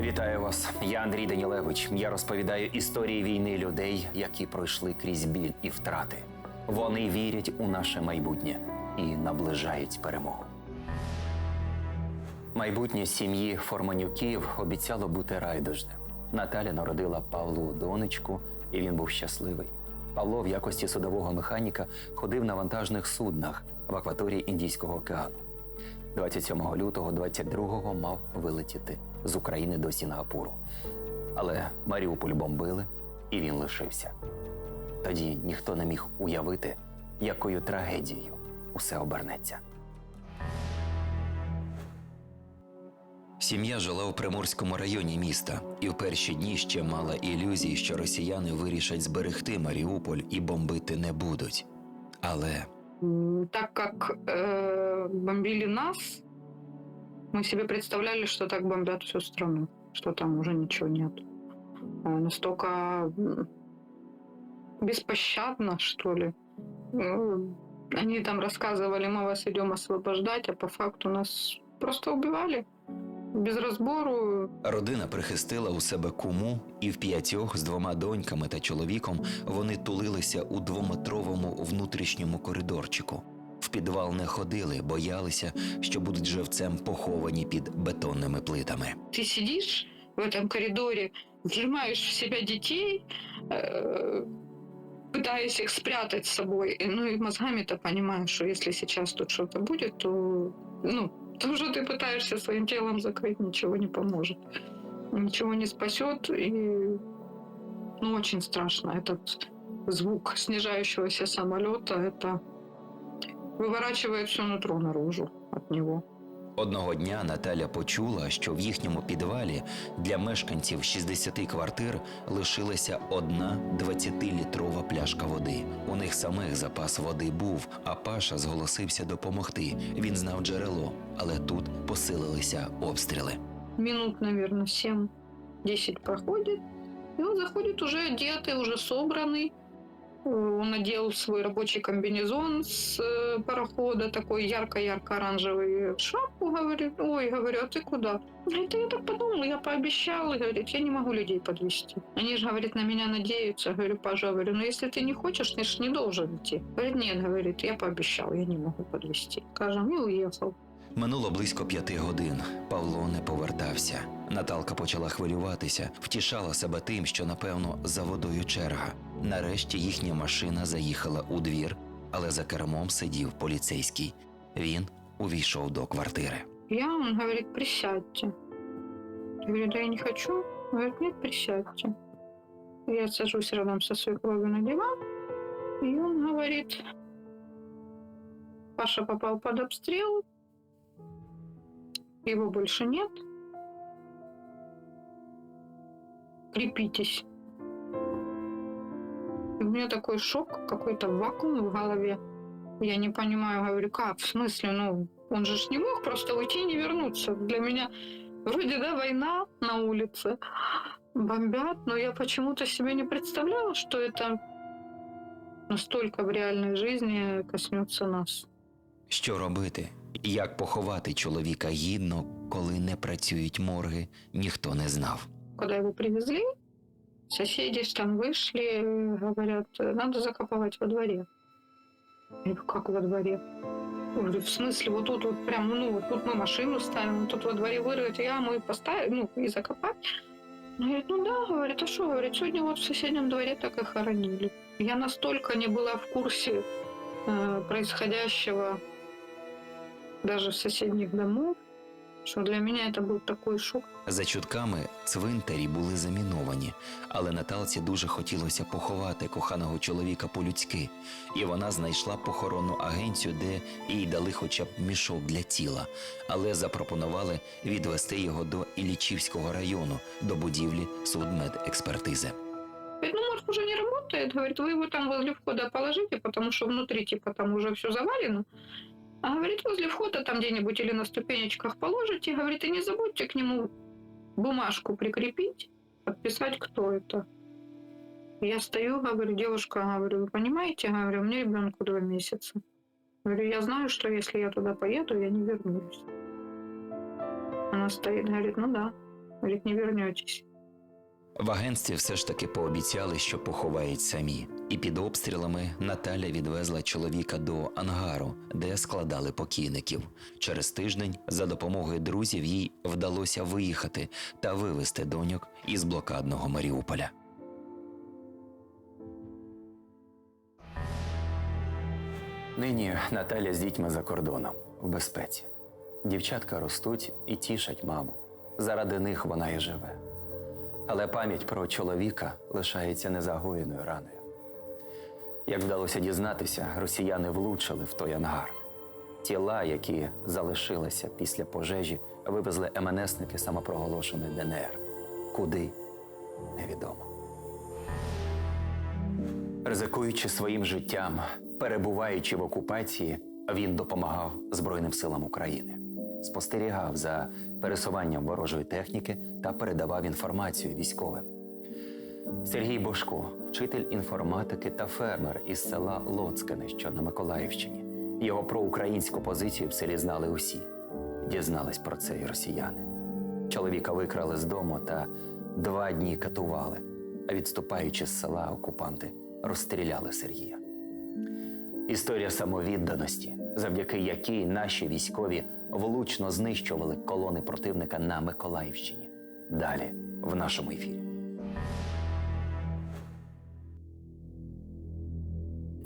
Вітаю вас. Я Андрій Данілевич. Я розповідаю історії війни людей, які пройшли крізь біль і втрати. Вони вірять у наше майбутнє і наближають перемогу. Майбутнє сім'ї Форманюків обіцяло бути райдужним. Наталя народила Павлу донечку, і він був щасливий. Павло в якості судового механіка ходив на вантажних суднах в акваторії Індійського океану. 27 лютого 22-го мав вилетіти з України до Сінгапуру. Але Маріуполь бомбили, і він лишився. Тоді ніхто не міг уявити, якою трагедією усе обернеться. Сім'я жила у Приморському районі міста і в перші дні ще мала ілюзії, що росіяни вирішать зберегти Маріуполь і бомбити не будуть. Але Так как э, бомбили нас, мы себе представляли, что так бомбят всю страну, что там уже ничего нет. Э, Настолько м, беспощадно, что ли. Э, Они там рассказывали, мы вас идем освобождать, а по факту нас просто убивали без разбору. родина прихистила у себе куму, і в п'ятьох з двома доньками та чоловіком вони тулилися у двометровому внутрішньому коридорчику. В підвал не ходили, боялися, що будуть живцем поховані під бетонними плитами. ты сидишь в этом коридоре, вжимаешь в себя детей, э, пытаясь их спрятать с собой, и, ну и мозгами-то понимаешь, что если сейчас тут что-то будет, то, ну, то, что ты пытаешься своим телом закрыть, ничего не поможет. Ничего не спасет, и ну, очень страшно. Этот звук снижающегося самолета, это выворачивает все нутро наружу от него. Одного дня Наталя почула, що в їхньому підвалі для мешканців 60 квартир лишилася одна 20-літрова пляшка води. У них самих запас води був, а Паша зголосився допомогти. Він знав джерело, але тут посилилися обстріли. минут, наверное, 7-10 проходит. И он заходит уже одетый, уже собранный. Э, Он надел свой рабочий комбинезон с э, парохода, такой ярко-ярко-оранжевый шапку, говорит, ой, говорю, а ты куда? Говорит, «Да я так подумал, я пообещал, и говорит, я не могу людей подвести. Они же, говорит, на меня надеются. Говорю, Паша, говорю, ну если ты не хочешь, ты же не должен идти. Говорит, нет, говорит, я пообещал, я не могу подвести. Скажем, и уехал. Минуло близько п'яти годин. Павло не повертався. Наталка почала хвилюватися, втішала себе тим, що напевно за водою черга. Нарешті їхня машина заїхала у двір, але за кермом сидів поліцейський. Він увійшов до квартири. Я, он говорит, присядьте. Я говорю, да я не хочу. Он говорит, присядьте. Я сажусь рядом со свекровью на диван, и он говорит, Паша попал под обстрел, его больше нет. Крепитесь. И у меня такой шок, какой-то вакуум в голове. Я не понимаю, говорю, как, в смысле, ну, он же ж не мог просто уйти и не вернуться. Для меня вроде, да, война на улице, бомбят, но я почему-то себе не представляла, что это настолько в реальной жизни коснется нас. Що робити? Як поховати чоловіка гідно, коли не працюють морги, ніхто не знав. Когда его привезли, соседи ж там вышли, говорят, надо закапывать во дворе. Я говорю, как во дворе? Я говорю, в смысле, вот тут вот прям, ну, вот тут мы машину ставим, вот тут во дворе вырыть яму и поставить, ну, и закопать. Он говорит, ну да, говорит, а что, говорит, сегодня вот в соседнем дворе так и хоронили. Я настолько не была в курсе э, происходящего даже в соседних домов, что для меня это был такой шок. За чутками, цвинтарі були заміновані, але Наталці дуже хотілося поховати коханого чоловіка по-людськи, і вона знайшла похоронну агенцію, де їй дали хоча б мішок для тіла, але запропонували відвести його до Іллічівського району, до будівлі судмедекспертизи. Говорит, ну, мозг уже не работает. Говорит, вы его там возле входа положите, потому что внутри, типа, там уже все завалено. А говорит, возле входа там где-нибудь или на ступенечках положите. Говорит, и не забудьте к нему бумажку прикрепить, подписать, кто это. Я стою, говорю, девушка, говорю, вы понимаете, говорю, мне ребенку два месяца. Говорю, я знаю, что если я туда поеду, я не вернусь. Она стоит, говорит, ну да. Говорит, не вернетесь. В агентстві все ж таки пообіцяли, що поховають самі. І під обстрілами Наталя відвезла чоловіка до ангару, де складали покійників. Через тиждень за допомогою друзів їй вдалося виїхати та вивезти доньок із блокадного Маріуполя. Нині Наталя з дітьми за кордоном в безпеці. Дівчатка ростуть і тішать маму. Заради них вона і живе. Але пам'ять про чоловіка лишається незагоєною раною. Як вдалося дізнатися, росіяни влучили в той ангар. Тіла, які залишилися після пожежі, вивезли МНСники самопроголошеної ДНР. Куди невідомо. Ризикуючи своїм життям, перебуваючи в окупації, він допомагав Збройним силам України, спостерігав за пересуванням ворожої техніки та передавав інформацію військовим. Сергій Бошко, вчитель інформатики та фермер із села Лоцкане, що на Миколаївщині. Його проукраїнську позицію в селі знали усі. Дізнались про це і росіяни. Чоловіка викрали з дому та два дні катували, а відступаючи з села, окупанти розстріляли Сергія. Історія самовідданості, завдяки якій наші військові влучно знищували колони противника на Миколаївщині. Далі в нашому ефірі.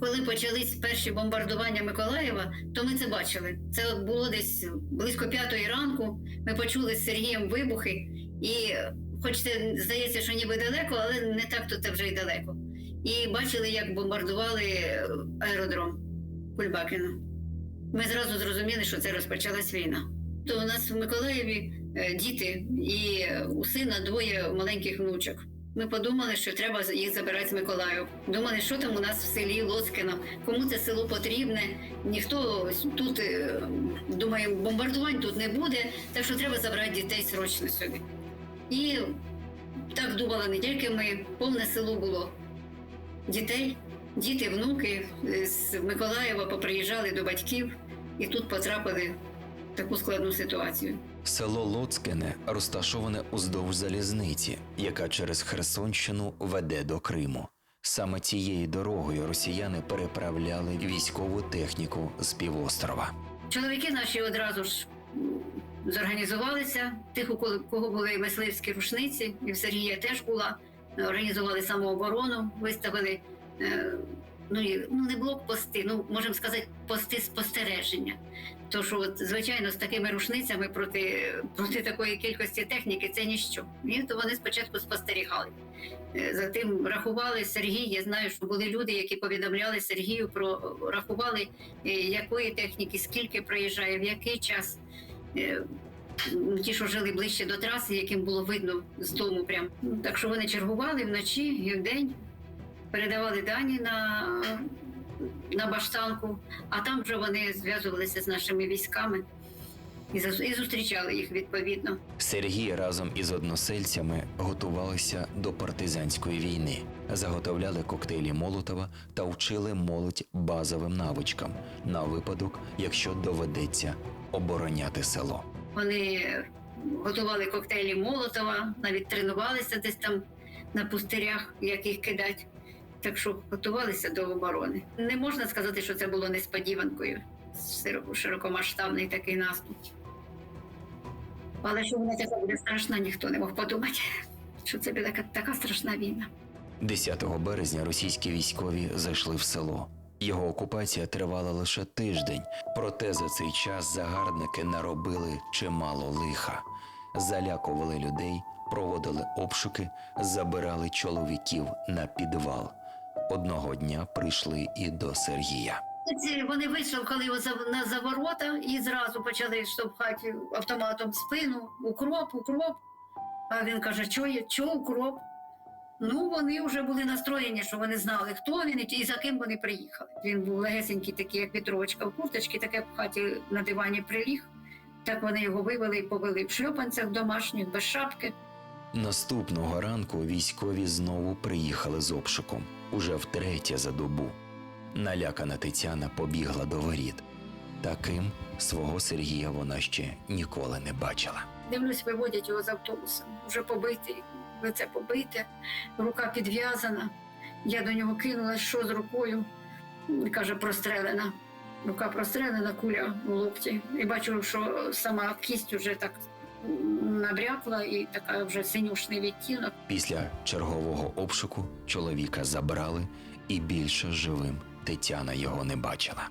Коли почались перші бомбардування Миколаєва, то ми це бачили. Це от було десь близько п'ятої ранку. Ми почули з Сергієм вибухи, і, хоч це здається, що ніби далеко, але не так то це вже й далеко. І бачили, як бомбардували аеродром Кульбакіно. Ми зразу зрозуміли, що це розпочалась війна. То у нас в Миколаєві е, діти, і у сина двоє маленьких внучок. Ми подумали, що треба їх забирати з Миколаїв. Думали, що там у нас в селі Лоцкино, кому це село потрібне. Ніхто тут е, думаю, бомбардувань тут не буде, так що треба забрати дітей срочно сюди. І так думали не тільки ми, повне село було дітей, діти, внуки е, з Миколаєва поприїжджали до батьків і тут потрапили в таку складну ситуацію. Село Лоцкене розташоване уздовж залізниці, яка через Херсонщину веде до Криму. Саме цією дорогою росіяни переправляли військову техніку з півострова. Чоловіки наші одразу ж зорганізувалися. Тих, у кого- кого були мисливські рушниці, і в Сергія теж була. Організували самооборону, виставили е, ну, ну не блокпости, ну можемо сказати, пости спостереження. То що, от, звичайно, з такими рушницями проти, проти такої кількості техніки це ніщо. І то вони спочатку спостерігали. Е, Затим рахували Сергій. Я знаю, що були люди, які повідомляли Сергію про рахували е, якої техніки, скільки проїжджає, в який час. Е, Ті, що жили ближче до траси, яким було видно з дому прям. Ну, Так що вони чергували вночі і вдень, передавали дані на, на баштанку, а там вже вони зв'язувалися з нашими військами і, зустрічали їх відповідно. Сергій разом із односельцями готувалися до партизанської війни, заготовляли коктейлі Молотова та вчили молодь базовим навичкам на випадок, якщо доведеться обороняти село. Вони готували коктейлі Молотова, навіть тренувалися десь там на пустирях, як їх кидати. Так що готувалися до оборони. Не можна сказати, що це було несподіванкою. Широкомасштабний такий наступ. Але що вона така буде страшна, ніхто не мог подумати, що це буде така, страшна війна. 10 березня російські військові зайшли в село. Його окупація тривала лише тиждень, проте за цей час загарбники наробили чимало лиха, залякували людей, проводили обшуки, забирали чоловіків на підвал. Одного дня прийшли і до Сергія. Вони виштовхали його на за ворота і зразу почали штовхати автоматом в спину. Укроп, укроп. А він каже, що є, що укроп? Ну, вони вже були настроєні, що вони знали, хто він і за ким вони приїхали. Він був легесенький, такий, як вітровочка в курточці, таке в хаті на дивані приліг. Так вони його вивели і повели в шльопанцях домашніх, без шапки. Наступного ранку військові знову приїхали з обшуком, уже втретє за добу. Налякана Тетяна побігла до воріт. Таким свого Сергія вона ще ніколи не бачила. Дивлюсь, виводять його з автобуса. Вже побитий, лице побите, рука підв'язана. Я до нього кинулась, що з рукою. Каже, прострелена. Рука прострелена, куля в локті. І бачу, що сама кість вже так набрякла і така вже синюшний відтінок. Після чергового обшуку чоловіка забрали, і більше живим Тетяна його не бачила.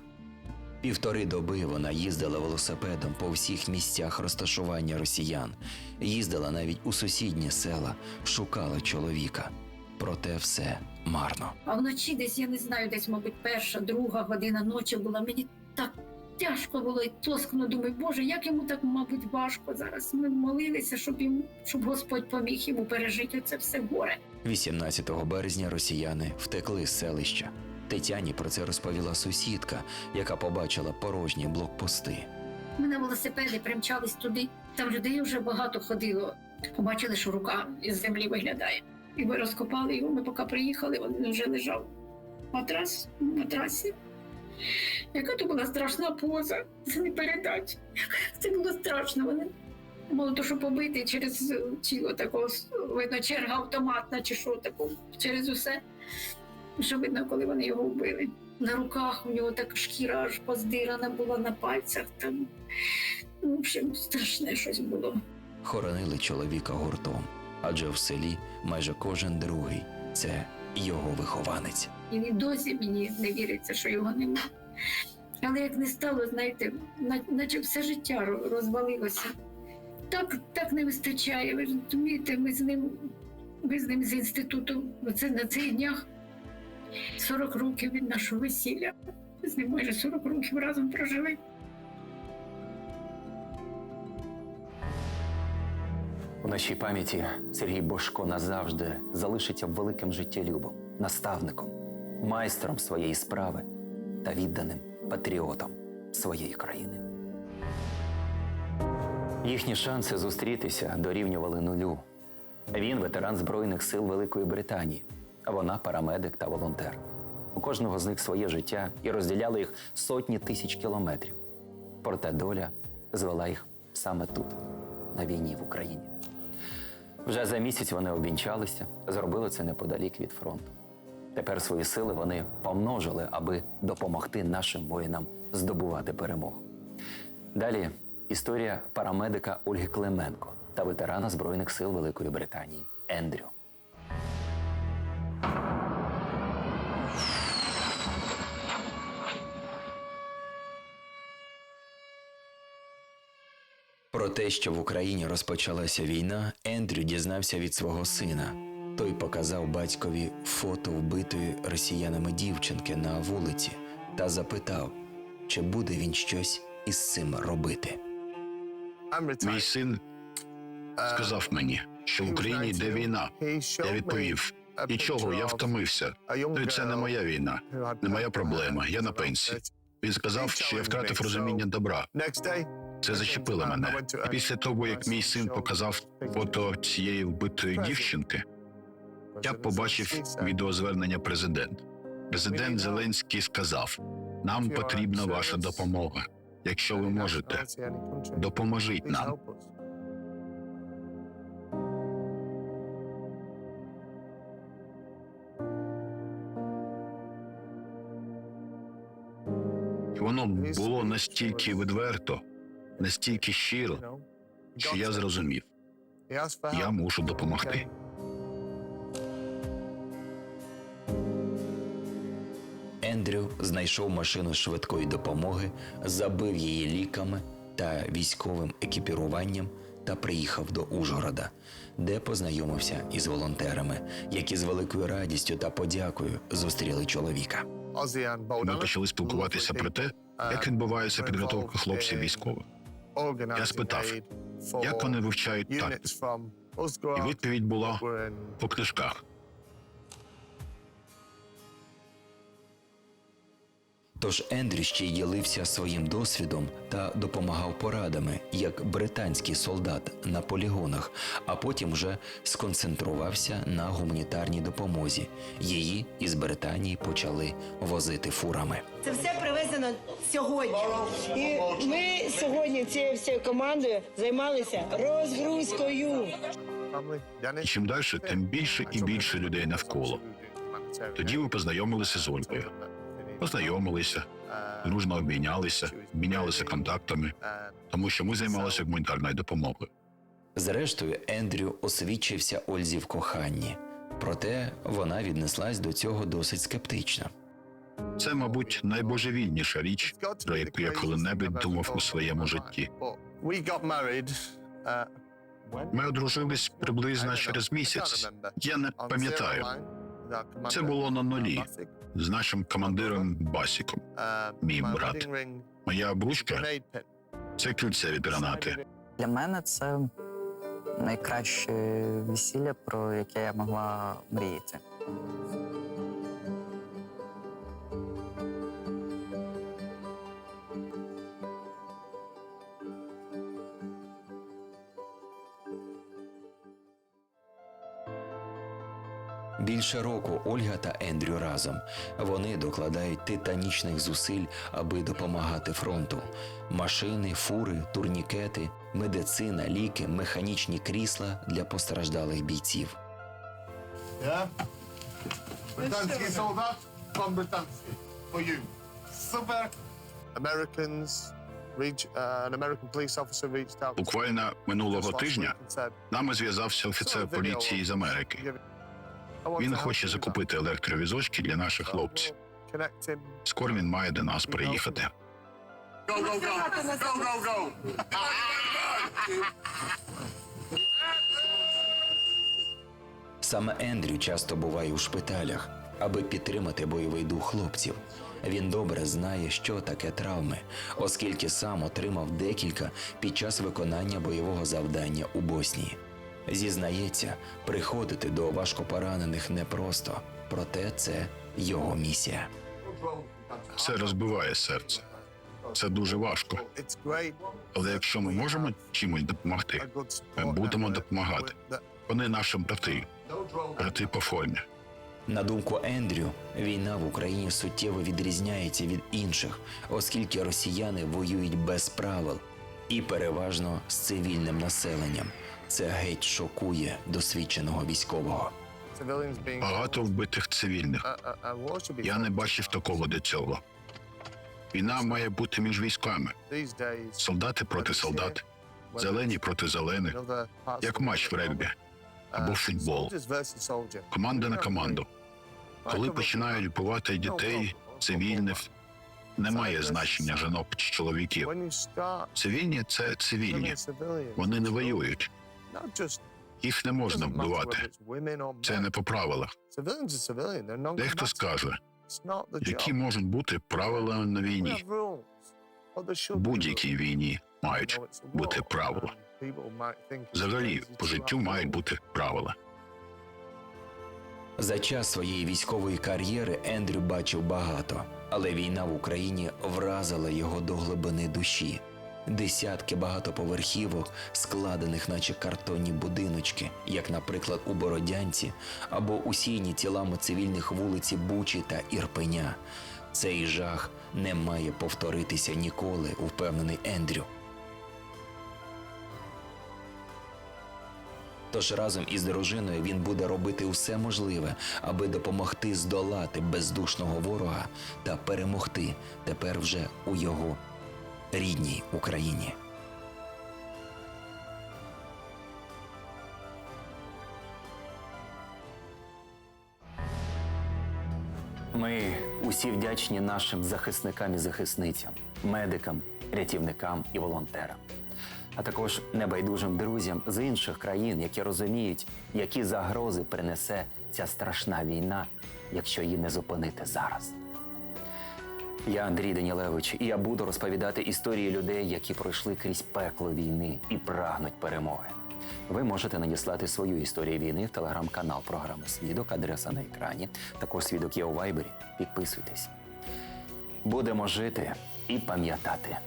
Півтори доби вона їздила велосипедом по всіх місцях розташування росіян, їздила навіть у сусідні села, шукала чоловіка. Проте все марно. А вночі десь, я не знаю, десь, мабуть, перша, друга година ночі була. Мені так тяжко було і тоскно. Думаю, Боже, як йому так, мабуть, важко зараз. Ми молилися, щоб йому, щоб Господь поміг йому пережити це все горе. 18 березня росіяни втекли з селища. Тетяні про це розповіла сусідка, яка побачила порожні блокпости. Ми на велосипеді примчались туди. Там людей вже багато ходило. Побачили, що рука із землі виглядає. І ми розкопали його. Ми поки приїхали, він вже лежав. Матрас матрасі. Яка то була страшна поза. Це не передати. Це було страшно. Вони мало то, що побитий через тіло такого, видно, черга автоматна чи що таку, через усе. Що видно, коли вони його вбили. На руках у нього так шкіра аж поздирана була на пальцях. Там ну, в общем, страшне щось було. Хоронили чоловіка гуртом, адже в селі майже кожен другий це його вихованець. І він досі мені не віриться, що його нема. Але як не стало, знаєте, наче все життя розвалилося. Так, так не вистачає. Ви розумієте, ми з ним, ми з ним з інституту, це на цих днях 40 років від нашого весілля. З ним майже 40 років разом прожили. У нашій пам'яті Сергій Бошко назавжди залишиться великим життєлюбом, наставником, майстром своєї справи та відданим патріотом своєї країни. Їхні шанси зустрітися дорівнювали нулю. Він ветеран Збройних сил Великої Британії, а вона парамедик та волонтер. У кожного з них своє життя і розділяли їх сотні тисяч кілометрів. Проте доля звела їх саме тут, на війні в Україні. Вже за місяць вони обвінчалися, зробили це неподалік від фронту. Тепер свої сили вони помножили, аби допомогти нашим воїнам здобувати перемогу. Далі історія парамедика Ольги Клименко та ветерана Збройних сил Великої Британії Ендрю. Про те, що в Україні розпочалася війна, Ендрю дізнався від свого сина. Той показав батькові фото вбитої росіянами дівчинки на вулиці та запитав, чи буде він щось із цим робити. Мій син сказав мені, що в Україні йде війна. Я відповів: нічого, я втомився. Ну, це не моя війна, не моя проблема. Я на пенсії. Він сказав, що я втратив розуміння добра. Це зачепило мене. І після того, як мій син показав фото цієї вбитої дівчинки, я побачив відеозвернення президента. Президент Зеленський сказав: нам потрібна ваша допомога. Якщо ви можете, допоможіть нам. Воно було настільки відверто, настільки щиро, що я зрозумів, я мушу допомогти. Ендрю знайшов машину швидкої допомоги, забив її ліками та військовим екіпіруванням та приїхав до Ужгорода, де познайомився із волонтерами, які з великою радістю та подякою зустріли чоловіка. Ми почали спілкуватися про те, як відбувається підготовка хлопців військових. Я спитав, Як вони вивчають тактику? І відповідь була по книжках. Тож Ендрю ще й ділився своїм досвідом та допомагав порадами, як британський солдат на полігонах, а потім вже сконцентрувався на гуманітарній допомозі. Її із Британії почали возити фурами. Це все привезено сьогодні. І ми сьогодні цією всією командою займалися розгрузкою. І чим далі, тим більше і більше людей навколо. Тоді ми познайомилися з Ольгою. Познайомилися, дружно обмінялися, обмінялися контактами, тому що ми займалися гуманітарною допомогою. Зрештою, Ендрю освідчився Ользі в коханні. Проте вона віднеслась до цього досить скептично. Це, мабуть, найбожевільніша річ, про яку я коли-небудь думав у своєму житті. Ми одружились приблизно через місяць. Я не пам'ятаю. Це було на нулі з нашим командиром Басіком. Мій брат. Моя обручка це кільце від гранати. Для мене це найкраще весілля, про яке я могла мріяти. Більше року Ольга та Ендрю разом. Вони докладають титанічних зусиль, аби допомагати фронту. Машини, фури, турнікети, медицина, ліки, механічні крісла для постраждалих бійців. Британський солдат, пан британський. For Супер. Americans, uh, an American police officer reached out. Буквально минулого тижня нами зв'язався офіцер поліції з Америки. Він хоче закупити електровізочки для наших хлопців. Скоро він має до нас приїхати. Саме Ендрю часто буває у шпиталях, аби підтримати бойовий дух хлопців. Він добре знає, що таке травми, оскільки сам отримав декілька під час виконання бойового завдання у Боснії. Зізнається, приходити до важкопоранених непросто, проте це його місія. Це розбиває серце. Це дуже важко. Але якщо ми можемо чимось допомогти, ми будемо допомагати. Вони наші брати, брати по формі. На думку Ендрю, війна в Україні суттєво відрізняється від інших, оскільки росіяни воюють без правил і переважно з цивільним населенням. Це геть шокує досвідченого військового. Багато вбитих цивільних. Я не бачив такого до цього. Війна має бути між військами. Солдати проти солдат, зелені проти зелених, як матч в регбі або футбол. Команда на команду. Коли починають вбивати дітей, цивільних, немає значення жінок чи чоловіків. Цивільні це цивільні. Вони не воюють. Їх не можна вбивати. Це не по правилах. Дехто скаже, які можуть бути правила на війні. будь-якій війні мають бути правила. Взагалі, по життю мають бути правила. За час своєї військової кар'єри Ендрю бачив багато, але війна в Україні вразила його до глибини душі. Десятки багатоповерхівок, складених, наче картонні будиночки, як, наприклад, у Бородянці, або усійні тілами цивільних вулиці Бучі та Ірпеня. Цей жах не має повторитися ніколи, впевнений Ендрю. Тож разом із дружиною він буде робити усе можливе, аби допомогти здолати бездушного ворога та перемогти тепер вже у його рідній Україні. Ми усі вдячні нашим захисникам і захисницям, медикам, рятівникам і волонтерам, а також небайдужим друзям з інших країн, які розуміють, які загрози принесе ця страшна війна, якщо її не зупинити зараз. Я Андрій Данілевич, і я буду розповідати історії людей, які пройшли крізь пекло війни і прагнуть перемоги. Ви можете надіслати свою історію війни в телеграм-канал програми Свідок, адреса на екрані. Також свідок є у вайбері. Підписуйтесь. Будемо жити і пам'ятати.